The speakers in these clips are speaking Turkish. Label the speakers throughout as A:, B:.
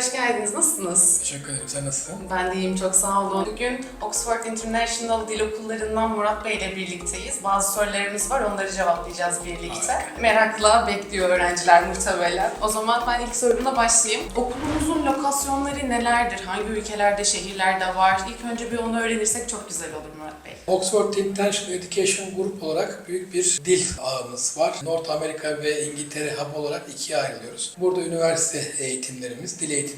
A: hoş geldiniz. Nasılsınız?
B: Teşekkür ederim. Sen nasılsın?
A: Ben de iyiyim, çok sağ olun. Bugün Oxford International Dil Okullarından Murat Bey ile birlikteyiz. Bazı sorularımız var, onları cevaplayacağız birlikte. Merakla bekliyor öğrenciler muhtemelen. O zaman ben ilk sorumla başlayayım. Okulumuzun lokasyonları nelerdir? Hangi ülkelerde, şehirlerde var? İlk önce bir onu öğrenirsek çok güzel olur Murat Bey.
B: Oxford International Education Group olarak büyük bir dil ağımız var. North Amerika ve İngiltere hub olarak ikiye ayrılıyoruz. Burada üniversite eğitimlerimiz, dil eğitimlerimiz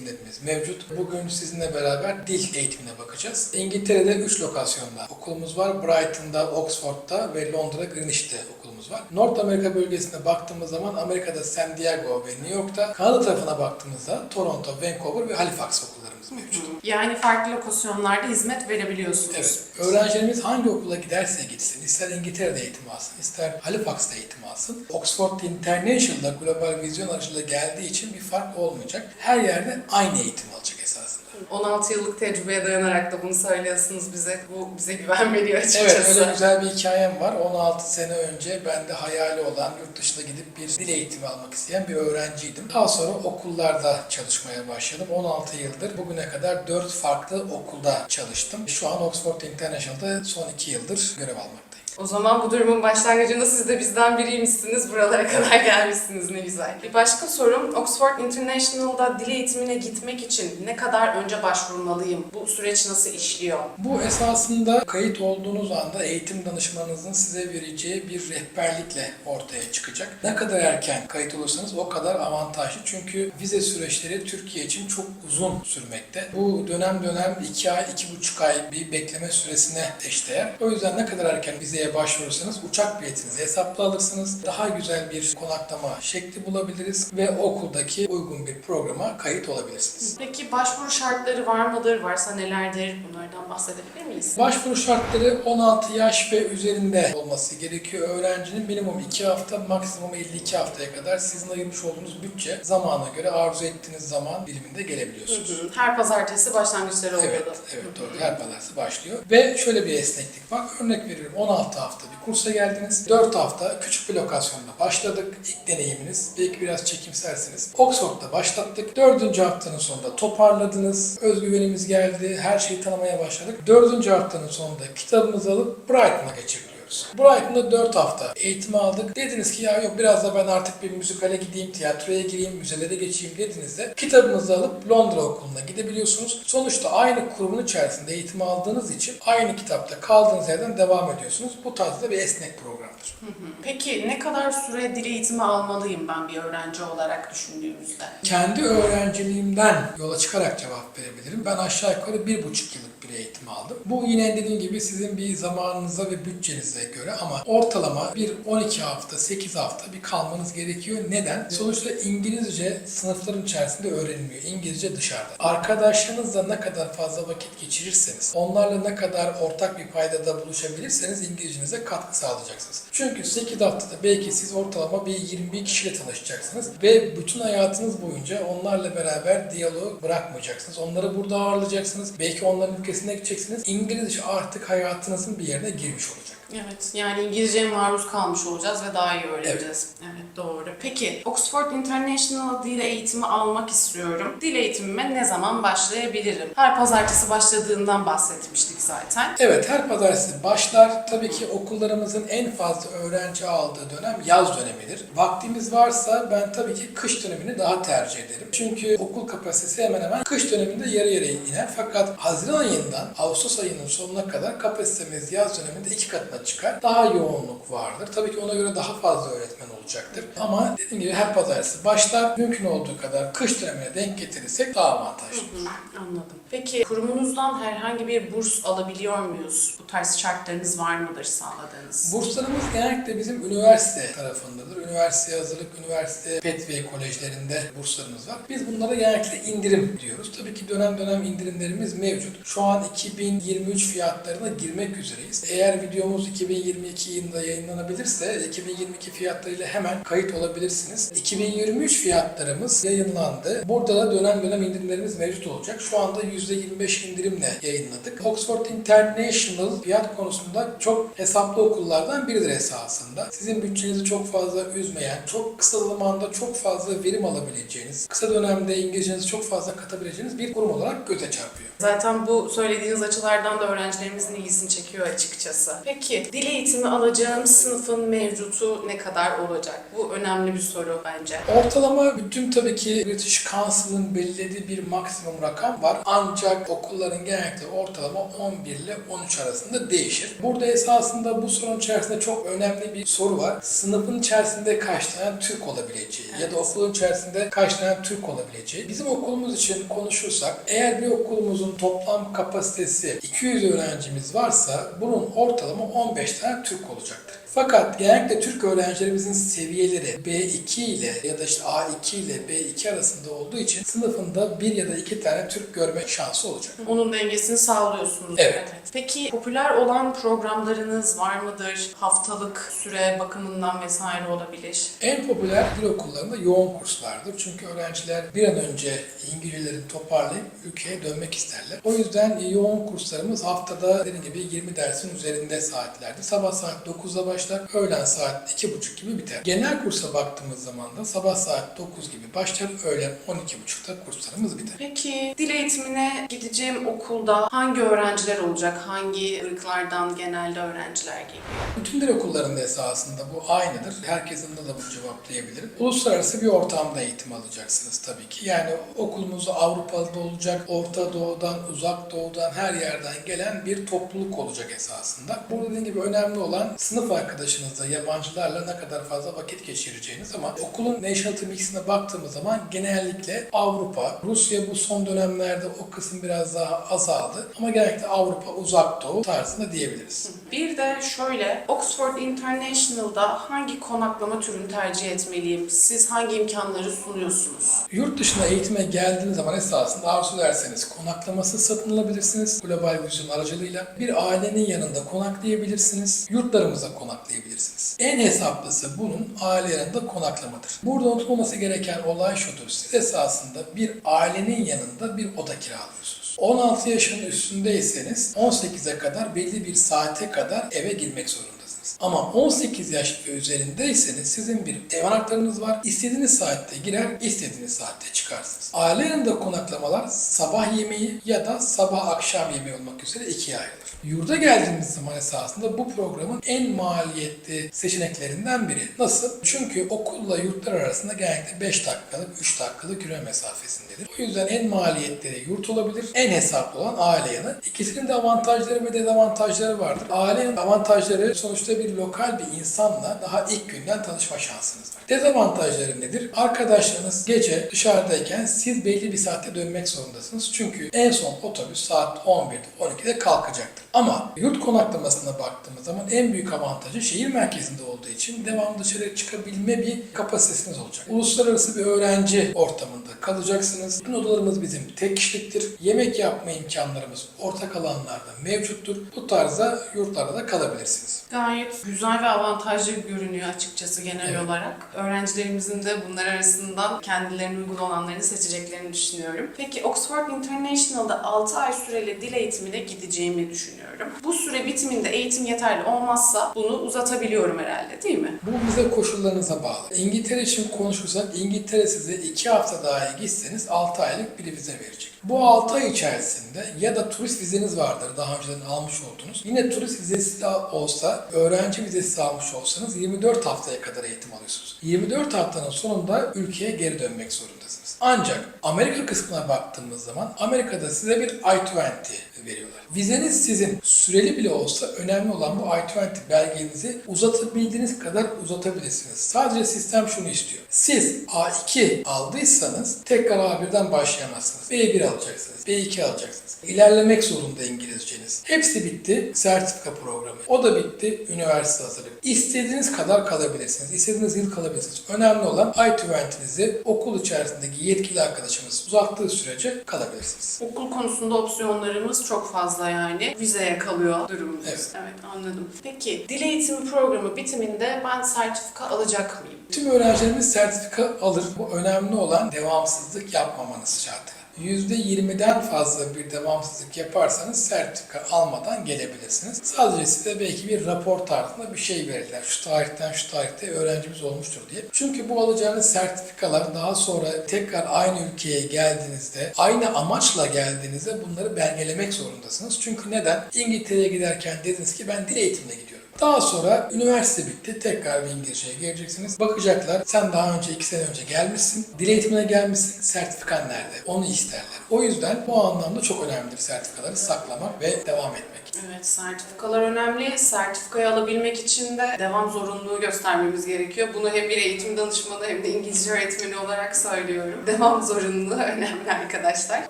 B: mevcut. Bugün sizinle beraber dil eğitimine bakacağız. İngiltere'de 3 lokasyonda okulumuz var. Brighton'da, Oxford'da ve Londra Greenwich'te okulumuz var. North Amerika bölgesine baktığımız zaman Amerika'da San Diego ve New York'ta, Kanada tarafına baktığımızda Toronto, Vancouver ve Halifax okullarımız mevcut.
A: Yani farklı lokasyonlarda hizmet verebiliyorsunuz.
B: Evet. Öğrencilerimiz hangi okula giderse gitsin, ister İngiltere'de eğitim alsın, ister Halifax'ta eğitim alsın, Oxford International'da global vizyon aracılığıyla geldiği için bir fark olmayacak. Her yerde aynı eğitim alacak esasında.
A: 16 yıllık tecrübeye dayanarak da bunu söylüyorsunuz bize. Bu bize güven veriyor açıkçası.
B: Evet, öyle güzel bir hikayem var. 16 sene önce ben de hayali olan yurt dışına gidip bir dil eğitimi almak isteyen bir öğrenciydim. Daha sonra okullarda çalışmaya başladım. 16 yıldır bugüne kadar 4 farklı okulda çalıştım. Şu an Oxford International'da son 2 yıldır görev almaktayım.
A: O zaman bu durumun başlangıcında siz de bizden biriymişsiniz. Buralara kadar gelmişsiniz ne güzel. Bir başka sorum, Oxford International'da dil eğitimine gitmek için ne kadar önce başvurmalıyım? Bu süreç nasıl işliyor?
B: Bu esasında kayıt olduğunuz anda eğitim danışmanınızın size vereceği bir rehberlikle ortaya çıkacak. Ne kadar erken kayıt olursanız o kadar avantajlı. Çünkü vize süreçleri Türkiye için çok uzun sürmekte. Bu dönem dönem 2 ay, 2,5 ay bir bekleme süresine eşdeğer. O yüzden ne kadar erken vizeye başvurursanız uçak biletinizi hesaplı alırsınız. Daha güzel bir konaklama şekli bulabiliriz ve okuldaki uygun bir programa kayıt olabilirsiniz.
A: Peki başvuru şartları var mıdır? Varsa nelerdir? Bunlardan bahsedebilir miyiz?
B: Başvuru şartları 16 yaş ve üzerinde olması gerekiyor. Öğrencinin minimum 2 hafta, maksimum 52 haftaya kadar sizin ayırmış olduğunuz bütçe zamana göre arzu ettiğiniz zaman diliminde gelebiliyorsunuz.
A: Her pazartesi başlangıçları oluyor.
B: Evet, evet doğru. Her pazartesi başlıyor. Ve şöyle bir esneklik var. Örnek veriyorum 16 hafta bir kursa geldiniz. 4 hafta küçük bir lokasyonda başladık. İlk deneyiminiz. Belki biraz çekimsersiniz. Oxford'da başlattık. 4. haftanın sonunda toparladınız. Özgüvenimiz geldi. Her şeyi tanımaya başladık. 4. haftanın sonunda kitabımızı alıp Brighton'a geçebiliyoruz. Brighton'da 4 hafta eğitim aldık. Dediniz ki ya yok biraz da ben artık bir müzikale gideyim, tiyatroya gireyim, müzelere geçeyim dediğinizde kitabınızı alıp Londra okuluna gidebiliyorsunuz. Sonuçta aynı kurumun içerisinde eğitim aldığınız için aynı kitapta kaldığınız yerden devam ediyorsunuz. Bu tarzda bir esnek programdır.
A: Peki ne kadar süre dil eğitimi almalıyım ben bir öğrenci olarak düşündüğümüzde?
B: Kendi öğrenciliğimden yola çıkarak cevap verebilirim. Ben aşağı yukarı bir buçuk yıllık bir eğitim Bu yine dediğim gibi sizin bir zamanınıza ve bütçenize göre ama ortalama bir 12 hafta, 8 hafta bir kalmanız gerekiyor. Neden? Sonuçta İngilizce sınıfların içerisinde öğrenilmiyor. İngilizce dışarıda. Arkadaşlarınızla ne kadar fazla vakit geçirirseniz, onlarla ne kadar ortak bir paydada buluşabilirseniz İngilizcenize katkı sağlayacaksınız. Çünkü 8 haftada belki siz ortalama bir 21 kişiyle tanışacaksınız ve bütün hayatınız boyunca onlarla beraber diyalog bırakmayacaksınız. Onları burada ağırlayacaksınız. Belki onların ülkesine gideceksiniz. İngilizce artık hayatınızın bir yerine girmiş olacak.
A: Evet, yani İngilizceye maruz kalmış olacağız ve daha iyi öğreneceğiz. Evet. doğru. Peki, Oxford International dil eğitimi almak istiyorum. Dil eğitimime ne zaman başlayabilirim? Her pazartesi başladığından bahsetmiştik zaten.
B: Evet her pazartesi başlar. Tabii ki okullarımızın en fazla öğrenci aldığı dönem yaz dönemidir. Vaktimiz varsa ben tabii ki kış dönemini daha tercih ederim. Çünkü okul kapasitesi hemen hemen kış döneminde yarı yarıya iner. Fakat Haziran ayından Ağustos ayının sonuna kadar kapasitemiz yaz döneminde iki katına çıkar. Daha yoğunluk vardır. Tabii ki ona göre daha fazla öğretmen olacaktır. Ama dediğim gibi her pazartesi başlar. Mümkün olduğu kadar kış dönemine denk getirirsek daha avantajlı.
A: Hı, anladım. Peki, kurumunuzdan herhangi bir burs alabiliyor muyuz? Bu tarz şartlarınız var mıdır sağladığınız?
B: Burslarımız genellikle bizim üniversite tarafındadır. Üniversite hazırlık, üniversite Petway kolejlerinde burslarımız var. Biz bunlara genellikle indirim diyoruz. Tabii ki dönem dönem indirimlerimiz mevcut. Şu an 2023 fiyatlarına girmek üzereyiz. Eğer videomuz 2022 yılında yayınlanabilirse 2022 fiyatlarıyla hemen kayıt olabilirsiniz. 2023 fiyatlarımız yayınlandı. Burada da dönem dönem indirimlerimiz mevcut olacak. Şu anda %25 indirimle yayınladık. Oxford International fiyat konusunda çok hesaplı okullardan biridir esasında. Sizin bütçenizi çok fazla üzmeyen, çok kısa zamanda çok fazla verim alabileceğiniz, kısa dönemde İngilizcenizi çok fazla katabileceğiniz bir kurum olarak göze çarpıyor.
A: Zaten bu söylediğiniz açılardan da öğrencilerimizin ilgisini çekiyor açıkçası. Peki dil eğitimi alacağım sınıfın mevcutu ne kadar olacak? Bu önemli bir soru bence.
B: Ortalama bütün tabii ki British Council'ın belirlediği bir maksimum rakam var. Ancak okulların genellikle ortalama 11 ile 13 arasında değişir. Burada esasında bu sorun içerisinde çok önemli bir soru var. Sınıfın içerisinde kaç tane Türk olabileceği ya da okulun içerisinde kaç tane Türk olabileceği. Bizim okulumuz için konuşursak eğer bir okulumuzun toplam kapasitesi 200 öğrencimiz varsa bunun ortalama 15 tane Türk olacaktır. Fakat genellikle Türk öğrencilerimizin seviyeleri B2 ile ya da işte A2 ile B2 arasında olduğu için sınıfında bir ya da iki tane Türk görme şansı olacak.
A: Onun dengesini sağlıyorsunuz.
B: Evet.
A: Peki popüler olan programlarınız var mıdır? Haftalık süre bakımından vesaire olabilir.
B: En popüler dil okullarında yoğun kurslardır. Çünkü öğrenciler bir an önce İngilizcelerini toparlayıp ülkeye dönmek isterler. O yüzden yoğun kurslarımız haftada dediğim gibi 20 dersin üzerinde saatlerde. Sabah saat 9'da başlar, öğlen saat 2.30 gibi biter. Genel kursa baktığımız zaman da sabah saat 9 gibi başlar, öğlen 12.30'da kurslarımız biter.
A: Peki dil eğitimine gideceğim okulda hangi öğrenciler olacak? Hangi ırklardan genelde öğrenciler geliyor?
B: Bütün dil okullarında esasında bu aynıdır. Herkesin de da bu cevaplayabilirim. Uluslararası bir ortamda eğitim alacaksınız tabii ki. Yani okulumuz Avrupa'da olacak, Orta Doğu'dan, Uzak Doğu'dan her yerden gelen bir topluluk olacak esasında. Burada dediğim gibi önemli olan sınıf arkadaşınızla, yabancılarla ne kadar fazla vakit geçireceğiniz ama okulun nationality mixine baktığımız zaman genellikle Avrupa, Rusya bu son dönemlerde o kısım biraz daha azaldı ama genellikle Avrupa, Uzak Doğu tarzında diyebiliriz.
A: Bir de şöyle, Oxford International'da hangi konaklama türünü tercih etmeliyim? Siz hangi imkanları sunuyorsunuz?
B: Yurt dışına eğitime geldiğiniz zaman esasında arzu ederseniz konaklaması satın alabilirsiniz. Global Vizyon aracılığıyla bir ailenin yanında konaklayabilirsiniz. Yurtlarımıza konaklayabilirsiniz. En hesaplısı bunun aile yanında konaklamadır. Burada unutulması gereken olay şudur. Siz esasında bir ailenin yanında bir oda kiralıyorsunuz. 16 yaşın üstündeyseniz 18'e kadar belli bir saate kadar eve girmek zorundasınız. Ama 18 yaş ve üzerindeyseniz sizin bir ev anahtarınız var. İstediğiniz saatte girer, istediğiniz saatte çıkarsınız. Aile yanında konaklamalar sabah yemeği ya da sabah akşam yemeği olmak üzere ikiye ayrılır. Yurda geldiğimiz zaman esasında bu programın en maliyetli seçeneklerinden biri. Nasıl? Çünkü okulla yurtlar arasında genellikle 5 dakikalık, 3 dakikalık yürüme mesafesindedir. O yüzden en maliyetleri yurt olabilir, en hesaplı olan aile yanı. İkisinin de avantajları ve dezavantajları vardır. Ailenin avantajları sonuçta bir lokal bir insanla daha ilk günden tanışma şansınız var. Dezavantajları nedir? Arkadaşlarınız gece dışarıdayken siz belli bir saatte dönmek zorundasınız. Çünkü en son otobüs saat 11'de 12'de kalkacaktır. Ama yurt konaklamasına baktığımız zaman en büyük avantajı şehir merkezinde olduğu için devamlı dışarı çıkabilme bir kapasitesiniz olacak. Uluslararası bir öğrenci ortamında kalacaksınız. Bütün odalarımız bizim tek kişiliktir. Yemek yapma imkanlarımız ortak alanlarda mevcuttur. Bu tarzda yurtlarda da kalabilirsiniz.
A: Gayet güzel ve avantajlı görünüyor açıkçası genel
B: Evet.
A: olarak. Öğrencilerimizin de bunlar arasından kendilerine uygun olanlarını seçeceklerini düşünüyorum. Peki Oxford International'da 6 ay süreli dil eğitimine gideceğimi düşünüyorum. Bu süre bitiminde eğitim yeterli olmazsa bunu uzatabiliyorum herhalde değil mi?
B: Bu vize koşullarınıza bağlı. İngiltere için konuşursak İngiltere size 2 hafta dahi gitseniz 6 aylık bir vize verecek. Bu 6 ay içerisinde ya da turist vizeniz vardır daha önceden almış olduğunuz. Yine turist vizesi olsa, öğrenci vizesi almış olsanız 24 haftaya kadar eğitim alıyorsunuz. 24 haftanın sonunda ülkeye geri dönmek zorundasınız. Ancak Amerika kısmına baktığımız zaman Amerika'da size bir I-20 veriyorlar. Vizeniz sizin süreli bile olsa önemli olan bu I-20 belgenizi uzatabildiğiniz kadar uzatabilirsiniz. Sadece sistem şunu istiyor. Siz A2 aldıysanız tekrar A1'den başlayamazsınız. B1 alacaksınız. B2 alacaksınız. İlerlemek zorunda İngilizceniz. Hepsi bitti. Sertifika programı. O da bitti. Üniversite hazırlık. İstediğiniz kadar kalabilirsiniz. İstediğiniz yıl kalabilirsiniz. Önemli olan I-20'nizi okul içerisindeki yetkili arkadaşınız uzattığı sürece kalabilirsiniz.
A: Okul konusunda opsiyonlarımız çok fazla yani. Vizeye kalıyor durumumuz.
B: Evet.
A: evet anladım. Peki dil eğitimi programı bitiminde ben sertifika alacak mıyım?
B: Tüm öğrencilerimiz sertifika alır. Bu önemli olan devamsızlık yapmamanız şartı. %20'den fazla bir devamsızlık yaparsanız sertifika almadan gelebilirsiniz. Sadece size belki bir rapor tarzında bir şey verirler. Şu tarihten şu tarihte öğrencimiz olmuştur diye. Çünkü bu alacağınız sertifikalar daha sonra tekrar aynı ülkeye geldiğinizde, aynı amaçla geldiğinizde bunları belgelemek zorundasınız. Çünkü neden? İngiltere'ye giderken dediniz ki ben dil eğitimine gidiyorum. Daha sonra üniversite bitti. Tekrar bir İngilizceye geleceksiniz. Bakacaklar sen daha önce iki sene önce gelmişsin. Dil eğitimine gelmişsin. Sertifikan nerede? Onu isterler. O yüzden bu anlamda çok önemlidir sertifikaları saklamak ve devam etmek.
A: Evet, sertifikalar önemli. Sertifikayı alabilmek için de devam zorunluluğu göstermemiz gerekiyor. Bunu hem bir eğitim danışmanı hem de İngilizce öğretmeni olarak söylüyorum. Devam zorunluluğu önemli arkadaşlar.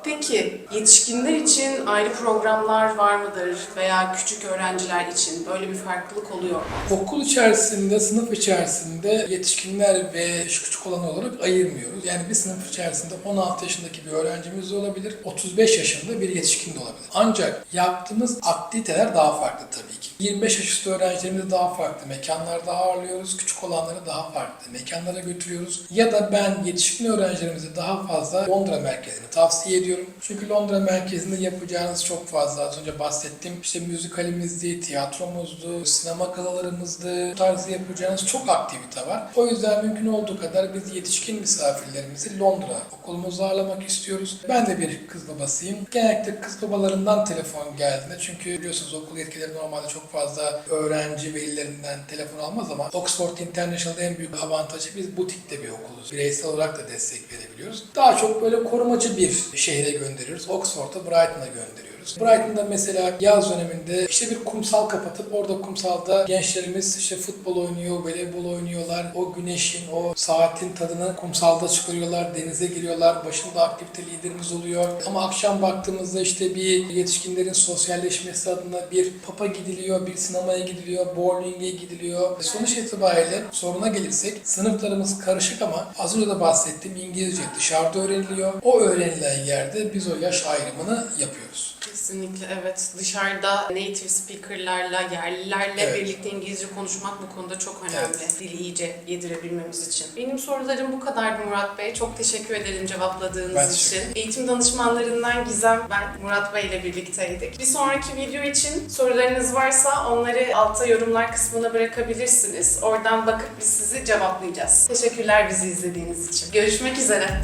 A: Peki, yetişkinler için ayrı programlar var mıdır? Veya küçük öğrenciler için böyle bir farklılık oluyor mu?
B: Okul içerisinde, sınıf içerisinde yetişkinler ve yaşı küçük olan olarak ayırmıyoruz. Yani bir sınıf içerisinde 16 yaşındaki bir öğrencimiz de olabilir, 35 yaşında bir yetişkin de olabilir. Ancak yaptığımız aktiviteler daha farklı tabii ki. 25 yaş üstü öğrencilerimizi daha farklı mekanlarda ağırlıyoruz, küçük olanları daha farklı mekanlara götürüyoruz. Ya da ben yetişkin öğrencilerimize daha fazla Londra merkezini tavsiye ediyorum. Çünkü Londra merkezinde yapacağınız çok fazla. Az önce bahsettiğim işte müzikalimizdi, tiyatromuzdu, sinema galalarımızdı. Bu tarzı yapacağınız çok aktivite var. O yüzden mümkün olduğu kadar biz yetişkin misafirlerimizi Londra okulumuzda ağırlamak istiyoruz. Ben de bir kız babasıyım. Genellikle kız babalarından telefon geldiğinde çünkü biliyorsunuz okul yetkileri normalde çok fazla öğrenci velilerinden telefon almaz ama Oxford International'da en büyük avantajı biz butikte bir okuluz. Bireysel olarak da destek verebiliyoruz. Daha çok böyle korumacı bir şehre gönderiyoruz. Oxford'a, Brighton'a gönderiyoruz. Brighton'da mesela yaz döneminde işte bir kumsal kapatıp orada kumsalda gençlerimiz işte futbol oynuyor, voleybol oynuyorlar. O güneşin, o saatin tadını kumsalda çıkarıyorlar, denize giriyorlar. Başında aktivite liderimiz oluyor. Ama akşam baktığımızda işte bir yetişkinlerin sosyalleşmesi adına bir papa gidiliyor, bir sinemaya gidiliyor, bowling'e gidiliyor. Sonuç itibariyle soruna gelirsek sınıflarımız karışık ama az önce de bahsettiğim İngilizce dışarıda öğreniliyor. O öğrenilen yerde biz o yaş ayrımını yapıyoruz.
A: Kesinlikle evet. Dışarıda native speakerlarla, yerlilerle
B: Evet.
A: birlikte İngilizce konuşmak bu konuda çok önemli.
B: Evet.
A: Dili iyice yedirebilmemiz için. Benim sorularım bu kadardı Murat Bey. Çok teşekkür ederim cevapladığınız
B: Ben
A: için.
B: teşekkür
A: Eğitim danışmanlarından Gizem, ben Murat Bey ile birlikteydik. Bir sonraki video için sorularınız varsa onları altta yorumlar kısmına bırakabilirsiniz. Oradan bakıp biz sizi cevaplayacağız. Teşekkürler bizi izlediğiniz için. Görüşmek üzere.